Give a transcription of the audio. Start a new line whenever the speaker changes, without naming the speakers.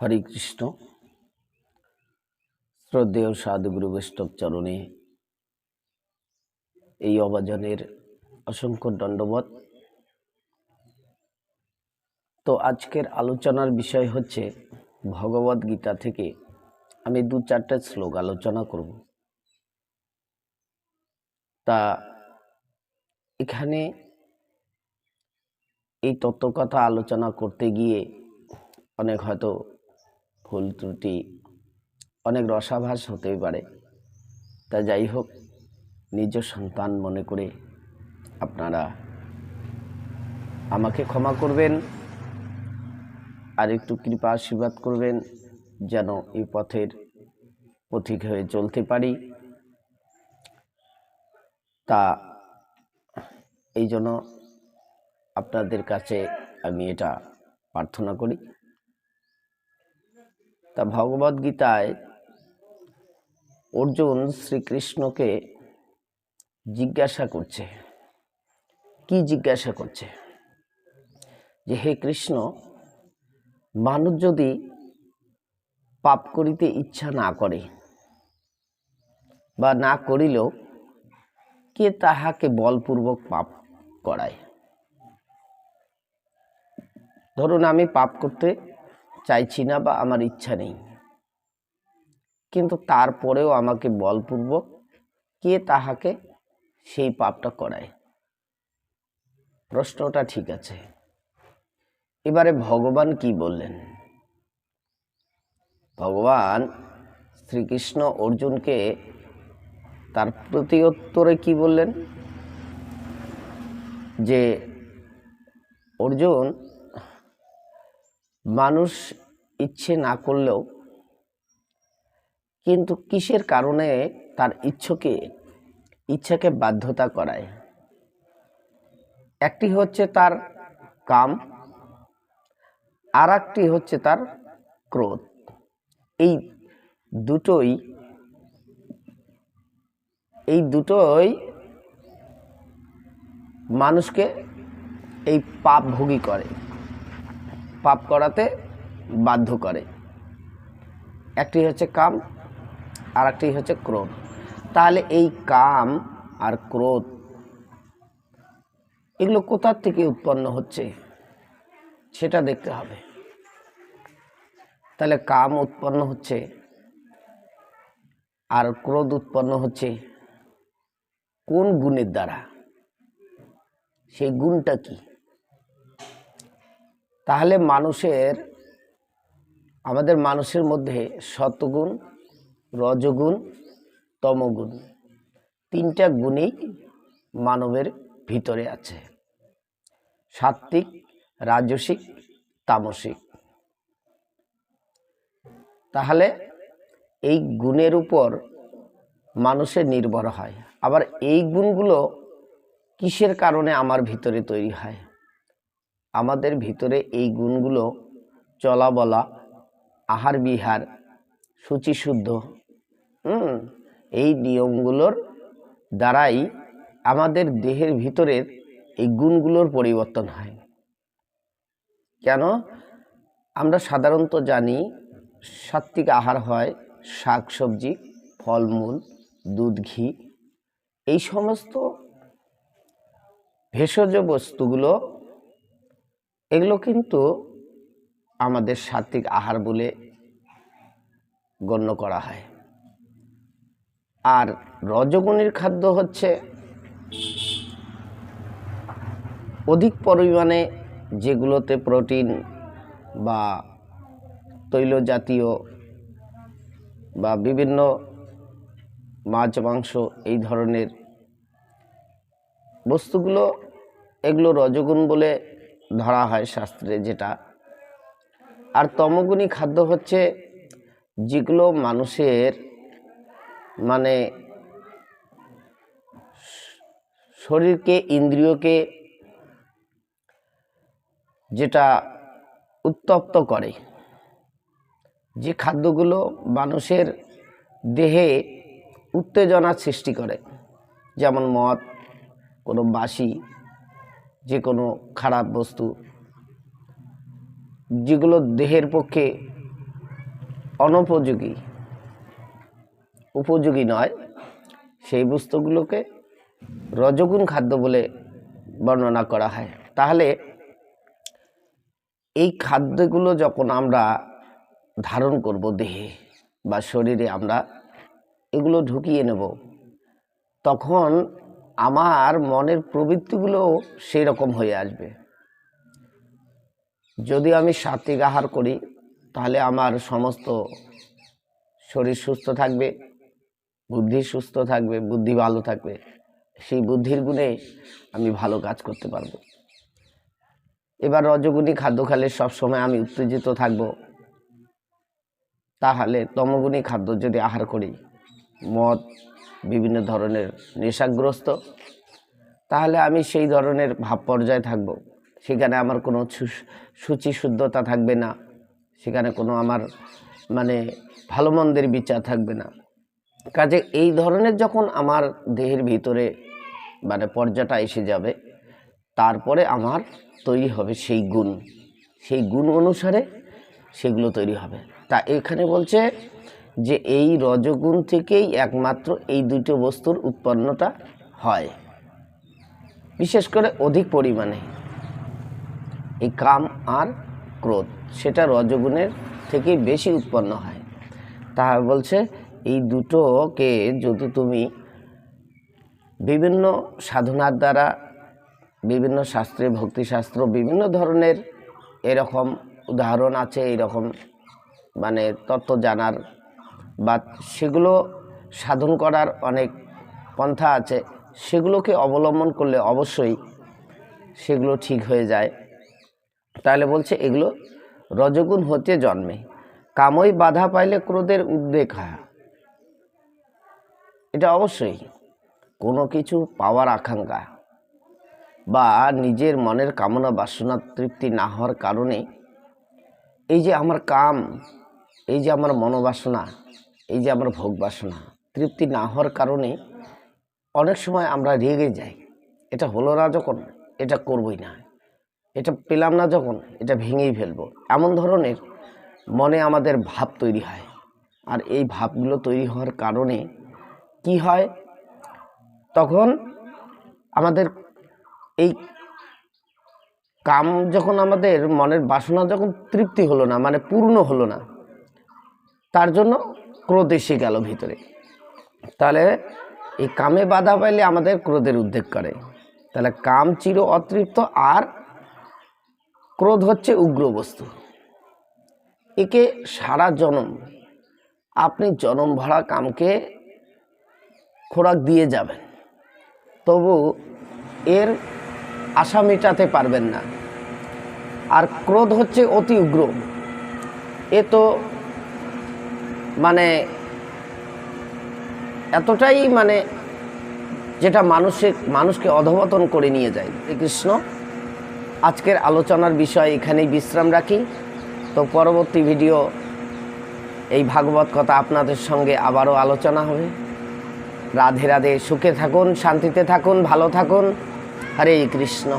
হরে কৃষ্ণ। শ্রদ্ধেয় সাধুগুরু বৈষ্ণব চরণে এই অবাজনের অসংখ্য দণ্ডবত তো আজকের আলোচনার বিষয় হচ্ছে ভগবদ গীতা থেকে আমি দু চারটে শ্লোক আলোচনা করব। তা এখানে এই তত্ত্বকথা আলোচনা করতে গিয়ে অনেক হয়তো ভুল ত্রুটি, অনেক রসাভাস হতেই পারে। তা যাই হোক, নিজ সন্তান মনে করে আপনারা আমাকে ক্ষমা করবেন আর একটু কৃপা আশীর্বাদ করবেন যেন এই পথের পথিক হয়ে চলতে পারি। তা এই জন্য আপনাদের কাছে আমি এটা প্রার্থনা করি। তা ভগবদ গীতায় অর্জুন শ্রীকৃষ্ণকে জিজ্ঞাসা করছে। কি জিজ্ঞাসা করছে? যে হে কৃষ্ণ, মানুষ যদি পাপ করিতে ইচ্ছা না করে বা না করিলেও কে তাহাকে বলপূর্বক পাপ করায়? ধরুন আমি পাপ করতে চাইছি না বা আমার ইচ্ছা নেই। কিন্তু তারপরেও আমাকে বলপূর্বক কে তাহাকে সেই পাপটা করায়? প্রশ্নটা ঠিক আছে। এবারে ভগবান কি বললেন? ভগবান শ্রীকৃষ্ণ অর্জুনকে তার প্রতি উত্তরে কি বললেন? যে অর্জুন মানুষ ইচ্ছে না করলেও কিন্তু কিসের কারণে তার ইচ্ছকে, ইচ্ছাকে বাধ্যতা করায়? একটি হচ্ছে তার কাম আর একটি হচ্ছে তার ক্রোধ। এই দুটোই এই দুটোই মানুষকে এই পাপ ভোগী করে। পাপ করাতে বাধ্য করে। একটি হচ্ছে কাম আর একটি হচ্ছে ক্রোধ। তাহলে এই কাম আর ক্রোধ, এগুলো কোথার থেকে উৎপন্ন হচ্ছে? সেটা দেখতে হবে। তাহলে কাম উৎপন্ন হচ্ছে আর ক্রোধ উৎপন্ন হচ্ছে কোন গুণের দ্বারা? সেই গুণটা কি? তাহলে মানুষের, আমাদের মানুষের মধ্যে সতগুণ রজগুণ, তমগুণ তিনটা গুণই মানবের ভিতরে আছে। সাত্ত্বিক, রাজসিক, তামসিক। তাহলে এই গুণের উপর মানুষের নির্ভর হয়। আবার এই গুণগুলো কিসের কারণে আমার ভিতরে তৈরি হয়? আমাদের ভিতরে এই গুণগুলো চলা বলা, আহার বিহার শুচিশুদ্ধ হুম, এই নিয়মগুলোর দ্বারাই আমাদের দেহের ভিতরের এই গুণগুলোর পরিবর্তন হয়। কেন? আমরা সাধারণত জানি সাত্বিক আহার হয় শাক সবজি, ফলমূল, দুধ, ঘি, এই সমস্ত ভেষজ বস্তুগুলো এগুলো কিন্তু আমাদের সাত্বিক আহার বলে গণ্য করা হয়। আর রজগুণের খাদ্য হচ্ছে অধিক পরিমাণে যেগুলোতে প্রোটিন বা তৈল জাতীয় বা বিভিন্ন মাছ, মাংস এই ধরনের বস্তুগুলো এগুলো রজগুণ বলে ধরা হয় শাস্ত্রে যেটা। আর তমগুণী খাদ্য হচ্ছে যেগুলো মানুষের মানে শরীরকে, ইন্দ্রিয়কে যেটা উত্তপ্ত করে। যে খাদ্যগুলো মানুষের দেহে উত্তেজনার সৃষ্টি করে, যেমন মদ, কোনো বাসি যে কোনো খারাপ বস্তু, যেগুলো দেহের পক্ষে অনুপযোগী, উপযোগী নয়, সেই বস্তুগুলোকে রজগুণ খাদ্য বলে বর্ণনা করা হয়। তাহলে এই খাদ্যগুলো যখন আমরা ধারণ করব দেহে বা শরীরে আমরা এগুলো ঢুকিয়ে নেব, তখন আমার মনের প্রবৃত্তিগুলো সেই রকম হয়ে আসবে। যদি আমি সাত্বিক আহার করি, তাহলে আমার সমস্ত শরীর সুস্থ থাকবে, বুদ্ধি সুস্থ থাকবে, বুদ্ধি ভালো থাকবে। সেই বুদ্ধির গুণে আমি ভালো কাজ করতে পারব। এবার রজগুণী খাদ্য খেলে সবসময় আমি উত্তেজিত থাকব। তাহলে তমগুণী খাদ্য যদি আহার করি, মদ বিভিন্ন ধরনের নেশাগ্রস্ত, তাহলে আমি সেই ধরনের ভাব পর্যায়ে থাকব। সেখানে আমার কোনো সূচি শুদ্ধতা থাকবে না। সেখানে কোনো আমার মানে ভালো মন্দের বিচার থাকবে না। কাজে এই ধরনের যখন আমার দেহের ভিতরে মানে পর্যাটা এসে যাবে, তারপরে আমার তৈরি হবে সেই গুণ। সেই গুণ অনুসারে সেগুলো তৈরি হবে। তা এখানে বলছে যে এই রজগুণ থেকেই একমাত্র এই দুটো বস্তুর উৎপন্নটা হয়। বিশেষ করে অধিক পরিমাণে। এই কাম আর ক্রোধ, সেটা রজগুণের থেকে বেশি উৎপন্ন হয়। তা বলছে, এই দুটোকে যদি তুমি বিভিন্ন সাধনার দ্বারা, বিভিন্ন শাস্ত্রে, ভক্তিশাস্ত্র, বিভিন্ন ধরনের এরকম উদাহরণ আছে, এরকম মানে তত্ত্ব জানার বা সেগুলো সাধন করার অনেক পন্থা আছে, সেগুলোকে অবলম্বন করলে অবশ্যই সেগুলো ঠিক হয়ে যায়। তাহলে বলছে এগুলো রজগুণ হতে জন্মে, কামই বাধা পাইলে ক্রোধের উদ্বেগ হয়। এটা অবশ্যই কোনো কিছু পাওয়ার আকাঙ্ক্ষা বা নিজের মনের কামনা বাসনা তৃপ্তি না হওয়ার কারণে এই যে আমার কাম, এই যে আমার মনোবাসনা এই যে আমার ভোগ বাসনা, তৃপ্তি না হওয়ার কারণে অনেক সময় আমরা রেগে যাই। এটা হলো না যখন, এটা করবই না। এটা পেলাম না যখন, এটা ভেঙেই ফেলব। এমন ধরনের মনে আমাদের ভাব তৈরি হয়। আর এই ভাবগুলো তৈরি হওয়ার কারণে কি হয়? তখন আমাদের এই কাম যখন আমাদের মনের বাসনা যখন তৃপ্তি হলো না মানে পূর্ণ হলো না, তার জন্য ক্রোধ এসে গেল ভিতরে। তাহলে এই কামে বাধা পাইলে আমাদের ক্রোধের উদ্বেগ করে। তাহলে কাম চির অতৃপ্ত আর ক্রোধ হচ্ছে উগ্র বস্তু। একে সারা জনম, আপনি জনম ভরা কামকে খোরাক দিয়ে যাবেন। তবু এর আশা মেটাতে পারবেন না। আর ক্রোধ হচ্ছে অতি উগ্র। এ তো এতটাই মানে যেটা মানুষের, মানুষকে অধপতন করে নিয়ে যায়। শ্রীকৃষ্ণ আজকের আলোচনার বিষয় এখানেই বিশ্রাম রাখি। তো পরবর্তী ভিডিও, এই ভাগবত কথা আপনাদের সঙ্গে আবারও আলোচনা হবে। রাধে রাধে, সুখে থাকুন, শান্তিতে থাকুন, ভালো থাকুন। হরে কৃষ্ণ।